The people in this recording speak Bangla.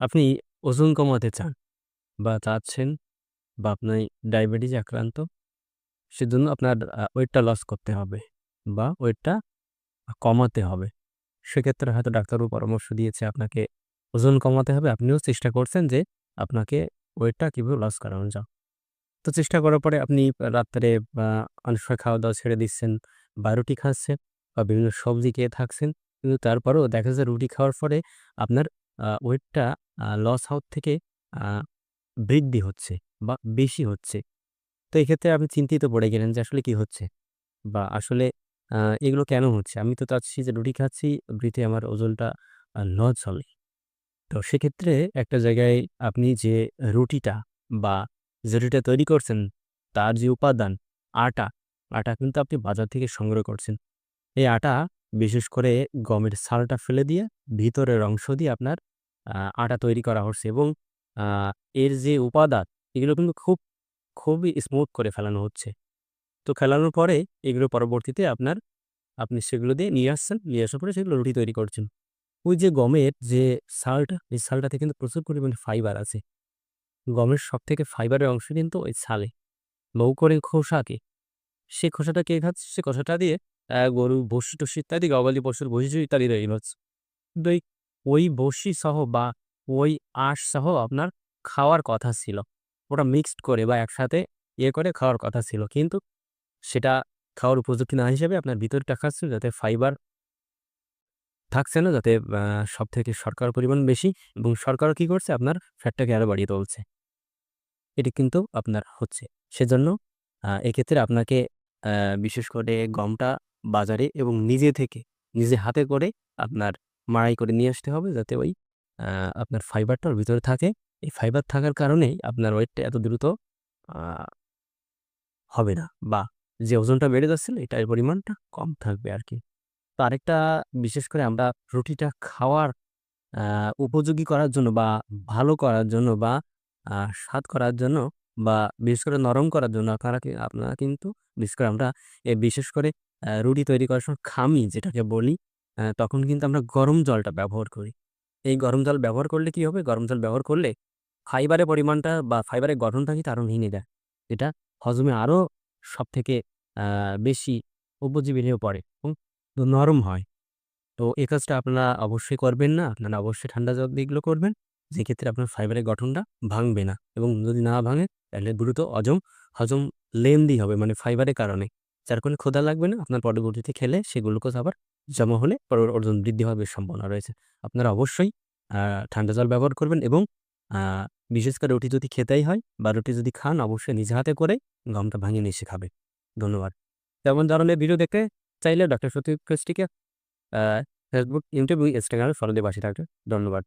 আপনি ওজন কমাতে চান বা চাচ্ছেন বা আপনি ডায়াবেটিস আক্রান্ত, সেজন্য আপনার ওয়েটটা লস করতে হবে বা ওয়েটটা কমাতে হবে। সেক্ষেত্রে হয়তো ডাক্তারবাবু পরামর্শ দিয়েছে আপনাকে ওজন কমাতে হবে। আপনিও চেষ্টা করছেন যে আপনাকে ওয়েটটা কীভাবে লস করানো যায়। তো চেষ্টা করার পরে আপনি রাত্রে অনেক সময় খাওয়া-দাওয়া ছেড়ে দিচ্ছেন বা রুটি খাচ্ছেন বা বিভিন্ন সবজি খেয়ে থাকছেন। কিন্তু তারপরেও দেখা যায় রুটি খাওয়ার পরে আপনার ওয়েটটা লস হওয়ার থেকে বৃদ্ধি হচ্ছে বা বেশি হচ্ছে। তো এক্ষেত্রে আপনি চিন্তিত পড়ে গেলেন যে আসলে কি হচ্ছে? বা আসলে এগুলো কেন হচ্ছে? আমি তো চাচ্ছি যে রুটি খাচ্ছি, রুটিতে আমার ওজনটা লস হবে। তো সেক্ষেত্রে একটা জায়গায় আপনি যে রুটিটা বা যে রুটিটা তৈরি করছেন, তার যে উপাদান আটা, আটা কিন্তু আপনি বাজার থেকে সংগ্রহ করছেন। এই আটা বিশেষ করে গমের ছালটা ফেলে দিয়ে ভিতরের অংশ দিয়ে আপনার আটা তৈরি করা হচ্ছে এবং এর যে উপাদান এগুলো কিন্তু খুব, খুবই স্মুথ করে ফেলানো হচ্ছে। তো ফেলানোর পরে এগুলো পরবর্তীতে আপনার আপনি সেগুলো দিয়ে নিয়ে আসছেন। নিয়ে আসার পরে সেগুলো রুটি তৈরি করছেন। ওই যে গমের যে ছালটা, এই সালটাতে কিন্তু প্রচুর পরিমাণে ফাইবার আছে। গমের সব থেকে ফাইবারের অংশ কিন্তু ওই ছালে। বউ করে খোসাকে, সে খোসাটা কে খাচ্ছে? সে খোসাটা দিয়ে গরু ভুসি-টুসি ইত্যাদি গবাদি পশুর ভুসি ইত্যাদি তৈরি হচ্ছে। কিন্তু এই ওই ভুসি সহ বা ওই আঁশ সহ আপনার খাওয়ার কথা ছিল। ওটা মিক্সড করে বা একসাথে ইয়ে করে খাওয়ার কথা ছিল। কিন্তু সেটা খাওয়ার উপযুক্ত না হিসেবে আপনার ভিতরটা খাচ্ছিল যাতে ফাইবার থাকছে না যাতে সব থেকে সরকার পরিমাণ বেশি এবং শর্করা কি করছে? আপনার ফ্যাটটাকে আরও বাড়িয়ে তুলছে। এটি কিন্তু আপনার হচ্ছে। সেজন্য এক্ষেত্রে আপনাকে বিশেষ করে গমটা বাজারে এবং নিজে থেকে, নিজে হাতে করে আপনার মাড়াই করে নিয়ে আসতে হবে যাতে ওই আপনার ফাইবারটা ওর ভিতরে থাকে। এই ফাইবার থাকার কারণেই আপনার ওয়েটটা এত দ্রুত হবে না বা যে ওজনটা বেড়ে যাচ্ছিল এটার পরিমাণটা কম থাকবে আর কি তো আরেকটা বিশেষ করে আমরা রুটিটা খাওয়ার উপযোগী করার জন্য বা ভালো করার জন্য বা স্বাদ করার জন্য বা বিশেষ করে নরম করার জন্য আপনারা আপনারা কিন্তু বিশেষ করে আমরা বিশেষ করে রুটি তৈরি করার সময় খামি যেটাকে বলি, তখন কিন্তু আমরা গরম জলটা ব্যবহার করি। এই গরম জল ব্যবহার করলে কি হবে? গরম জল ব্যবহার করলে ফাইবারের পরিমাণটা বা ফাইবারের গঠনটা কিন্তু আরও ভেঙে দেয়। এটা হজমে আরও সবথেকে, আ বেশি উপজীবী হয়ে পড়ে এবং নরম হয়। তো এই কাজটা আপনারা অবশ্যই করবেন না। আপনারা অবশ্যই ঠান্ডা জল দিয়ে এগুলো করবেন। যেক্ষেত্রে আপনার ফাইবারের গঠনটা ভাঙবে না এবং যদি না ভাঙে, তাহলে দ্রুত অজম হজম লেন্দি হবে মানে ফাইবারের কারণে। যার কারণে ক্ষুধা লাগবে না। আপনার পরবর্তীতে খেলে সে গ্লুকোজ আবার জমা হলে পরের ওজন বৃদ্ধি হওয়ার বেশ সম্ভাবনা রয়েছে। আপনারা অবশ্যই ঠান্ডা জল ব্যবহার করবেন এবং বিশেষ করে রুটি যদি খেতেই হয় বা রুটি যদি খান অবশ্যই নিজে হাতে করে গমটা ভাঙিয়ে নিয়ে খাবে। ধন্যবাদ। তেমন ধরনের ভিডিও দেখতে চাইলে ডক্টর সতীপ কৃষ্টিকে ফেসবুক, ইউটিউব ইনস্টাগ্রামে ফলো দিয়ে পাশে থাকবে ধন্যবাদ।